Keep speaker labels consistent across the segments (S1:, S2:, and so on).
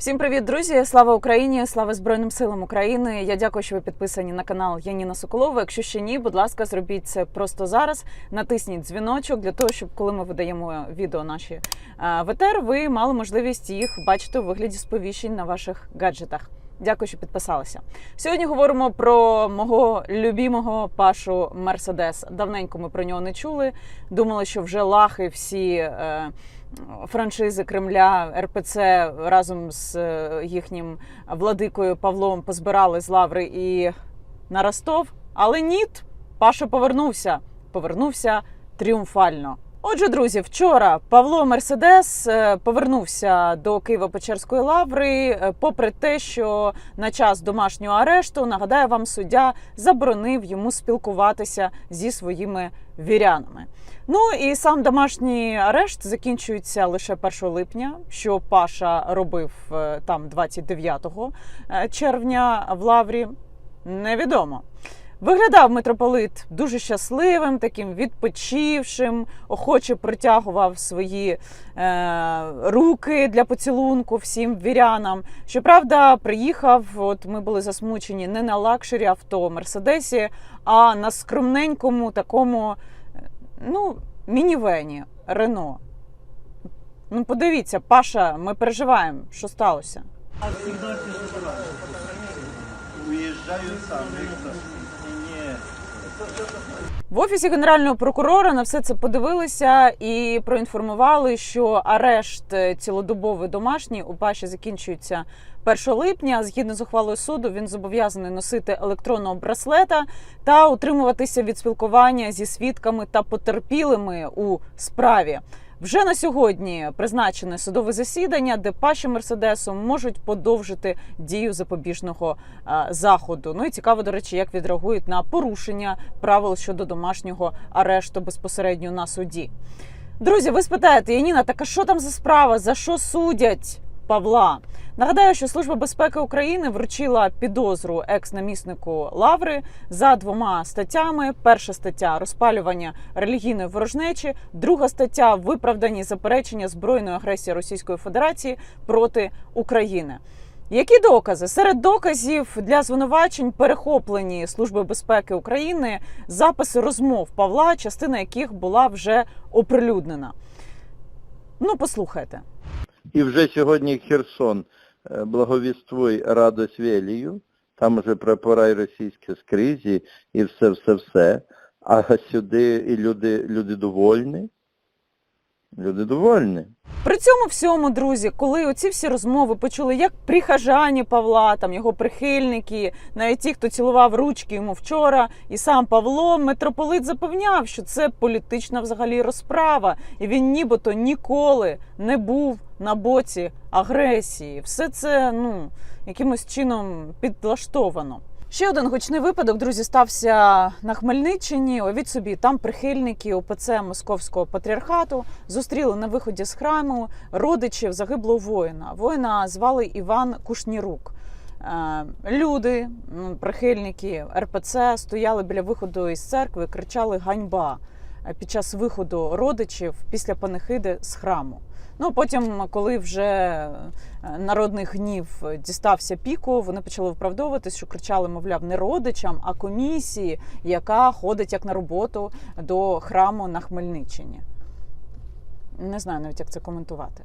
S1: Всім привіт, друзі! Слава Україні! Слава Збройним силам України! Я дякую, що ви підписані на канал Яніна Соколова. Якщо ще ні, будь ласка, зробіть це просто зараз. Натисніть дзвіночок для того, щоб коли ми видаємо відео наші е, в етер, ви мали можливість їх бачити у вигляді сповіщень на ваших гаджетах. Дякую, що підписалися. Сьогодні говоримо про мого любімого Пашу Мерседес. Давненько ми про нього не чули. Думали, що вже лахи всі. Е, Франшизи Кремля РПЦ разом з е, їхнім владикою Павлом позбирали з лаври і на Ростов. Але ніт, Паша повернувся. Повернувся тріумфально. Отже, друзі, вчора Павло Мерседес е, повернувся до Києво-Печерської лаври, е, попри те, що на час домашнього арешту нагадаю вам, суддя заборонив йому спілкуватися зі своїми вірянами. Ну і сам домашній арешт закінчується лише 1 липня, що Паша робив е, там 29 е, червня в лаврі. Невідомо. Виглядав митрополит дуже щасливим, таким відпочившим, охоче протягував свої е, руки для поцілунку всім вірянам. Щоправда, приїхав. От ми були засмучені не на лакшері авто Мерседесі, а на скромненькому такому, е, ну, мінівені Рено. Ну, подивіться, Паша, ми переживаємо, що сталося.
S2: Тяжело. Сам.
S1: В офісі генерального прокурора на все це подивилися і проінформували, що арешт цілодобовий домашній у Паші закінчується 1 липня. Згідно з ухвалою суду, він зобов'язаний носити електронного браслета та утримуватися від спілкування зі свідками та потерпілими у справі. Вже на сьогодні призначене судове засідання, де Паші Мерседесу можуть подовжити дію запобіжного е, заходу. Ну і цікаво, до речі, як відреагують на порушення правил щодо домашнього арешту безпосередньо на суді. Друзі, ви спитаєте, Яніна, так а що там за справа? За що судять Павла? Нагадаю, що Служба безпеки України вручила підозру екс-наміснику Лаври за двома статтями: перша стаття розпалювання релігійної ворожнечі, друга стаття виправдані заперечення збройної агресії Російської Федерації проти України. Які докази серед доказів для звинувачень перехоплені Служби безпеки України записи розмов Павла, частина яких була вже оприлюднена? Ну, послухайте.
S3: І вже сьогодні Херсон е, благовіствуй радость велію, там вже прапорай російське скрізі і все-все-все. А сюди і люди, люди довольні. Люди довольні.
S1: При цьому всьому, друзі, коли оці всі розмови почули, як прихожані Павла, там його прихильники, навіть ті, хто цілував ручки йому вчора, і сам Павло, митрополит запевняв, що це політична взагалі розправа, і він нібито ніколи не був на боці агресії. Все це ну якимось чином підлаштовано. Ще один гучний випадок, друзі, стався на Хмельниччині. Уявіть собі, там прихильники ОПЦ Московського патріархату зустріли на виході з храму родичів загиблого воїна. Воїна звали Іван Кушнірук. Е, Люди, ну, прихильники РПЦ, стояли біля виходу із церкви, кричали ганьба під час виходу родичів після панихиди з храму. Ну потім, коли вже народних народний гнів дістався піку, вони почали виправдовуватись, що кричали, мовляв, не родичам, а комісії, яка ходить як на роботу до храму на Хмельниччині. Не знаю навіть, як це коментувати.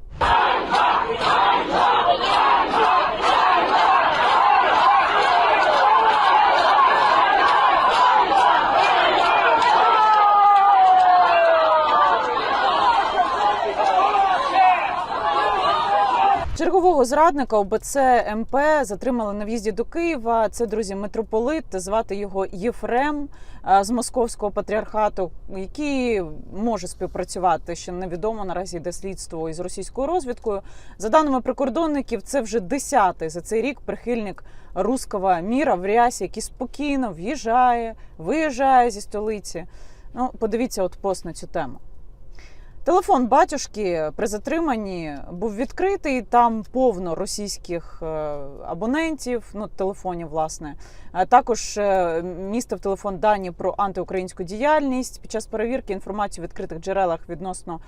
S1: Зрадника ОБЦ МП затримали на в'їзді до Києва. Це друзі, митрополит, звати його Єфрем е, з московського патріархату, який може співпрацювати. Ще невідомо наразі йде слідство із російською розвідкою. За даними прикордонників, це вже десятий за цей рік прихильник руського міра в рясі, який спокійно в'їжджає, виїжджає зі столиці. Ну, подивіться, от пост на цю тему. Телефон батюшки при затриманні був відкритий. Там повно російських е, абонентів, ну телефонів, власне. Також е, містив телефон дані про антиукраїнську діяльність. Під час перевірки інформації в відкритих джерелах відносно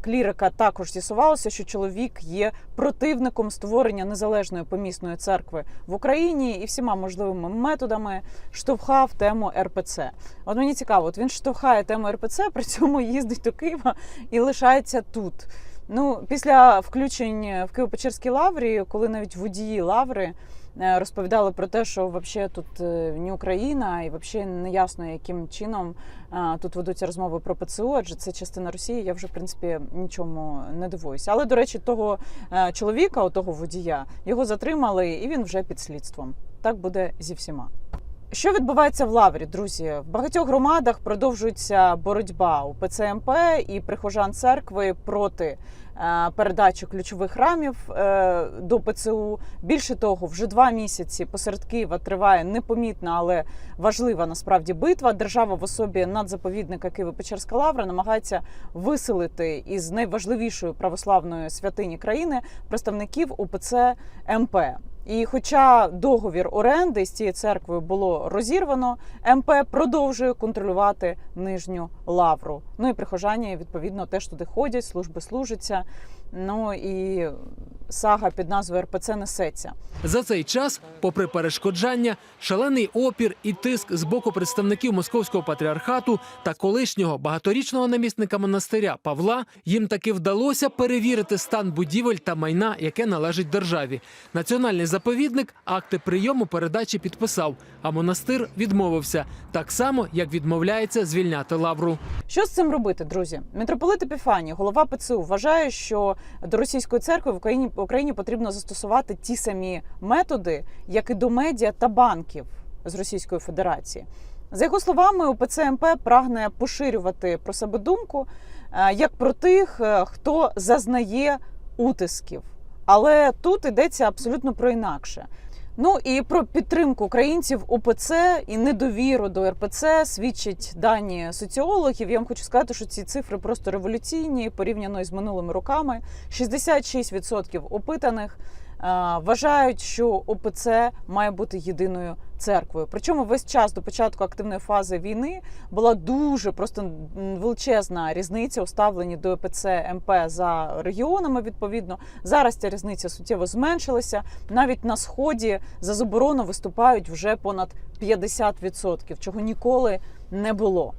S1: клірика також з'ясувалося, що чоловік є противником створення незалежної помісної церкви в Україні і всіма можливими методами штовхав тему РПЦ. От мені цікаво, от він штовхає тему РПЦ, при цьому їздить до Києва і лишається тут. Ну, після включень в Києво-Печерській лаврі, коли навіть водії лаври е, розповідали про те, що взагалі тут не Україна, і взагалі не ясно, яким чином е, тут ведуться розмови про ПЦУ, адже це частина Росії. Я вже в принципі нічому не дивуюся. Але до речі, того е, чоловіка, того водія, його затримали, і він вже під слідством. Так буде зі всіма. Що відбувається в Лаврі, друзі? В багатьох громадах продовжується боротьба у ПЦМП і прихожан церкви проти е, передачі ключових храмів е, до ПЦУ. Більше того, вже два місяці посеред Києва триває непомітна, але важлива насправді битва. Держава в особі надзаповідника Києво-Печерська лавра намагається виселити із найважливішої православної святині країни представників УПЦ МП. І хоча договір оренди з цією церквою було розірвано, МП продовжує контролювати нижню лавру. Ну і прихожані відповідно теж туди ходять, служби служаться. Ну і сага під назвою РПЦ несеться.
S4: За цей час, попри перешкоджання, шалений опір і тиск з боку представників московського патріархату та колишнього багаторічного намісника монастиря Павла, їм таки вдалося перевірити стан будівель та майна, яке належить державі. Національний заповідник акти прийому передачі підписав, а монастир відмовився так само, як відмовляється звільняти лавру.
S1: Що з цим робити, друзі? Митрополит Епіфаній, голова ПЦУ, вважає, що до російської церкви в Україні, в Україні потрібно застосувати ті самі методи, як і до медіа та банків з Російської Федерації. За його словами, УПЦ МП прагне поширювати про себе думку е, як про тих, е, хто зазнає утисків. Але тут йдеться абсолютно про інакше. Ну і про підтримку українців УПЦ і недовіру до РПЦ свідчать дані соціологів. Я вам хочу сказати, що ці цифри просто революційні порівняно із минулими роками. 66% опитаних вважають, що ОПЦ має бути єдиною церквою. Причому весь час до початку активної фази війни була дуже просто величезна різниця у ставленні до ОПЦ МП за регіонами. Відповідно, зараз ця різниця суттєво зменшилася. Навіть на сході за заборону виступають вже понад 50%, чого ніколи не було.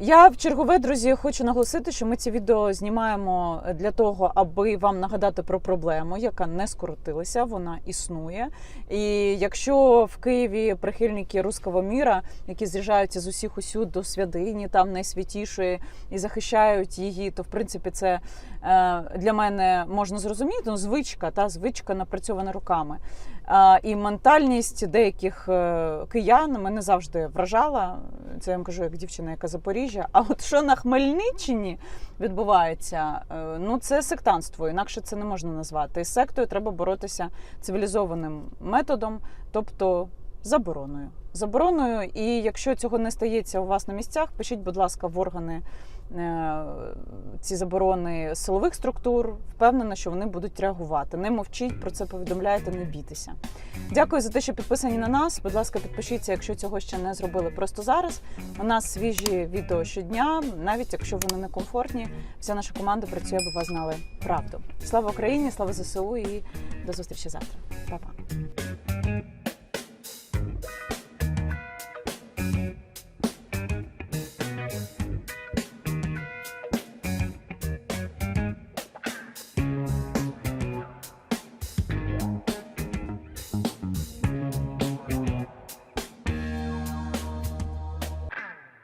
S1: Я в чергове, друзі, хочу наголосити, що ми ці відео знімаємо для того, аби вам нагадати про проблему, яка не скоротилася, вона існує. І якщо в Києві прихильники руського міра, які з'їжджаються з усіх усюд до святині, там найсвятішої, і захищають її, то в принципі це е, для мене можна зрозуміти. Ну, звичка, та звичка напрацьована руками. І ментальність деяких е, киян мене завжди вражала. Це я вам кажу як дівчина, яка з Запоріжжя. А от що на Хмельниччині відбувається, е, ну це сектантство, інакше це не можна назвати. З сектою треба боротися цивілізованим методом, тобто забороною. Забороною, і якщо цього не стається у вас на місцях, пишіть, будь ласка, в органи ці заборони силових структур. Впевнена, що вони будуть реагувати. Не мовчіть про це повідомляйте, не бійтеся. Дякую за те, що підписані на нас. Будь ласка, підпишіться, якщо цього ще не зробили просто зараз. У нас свіжі відео щодня, навіть якщо вони не комфортні. Вся наша команда працює, аби ви знали правду. Слава Україні, слава ЗСУ і до зустрічі завтра. Па-па.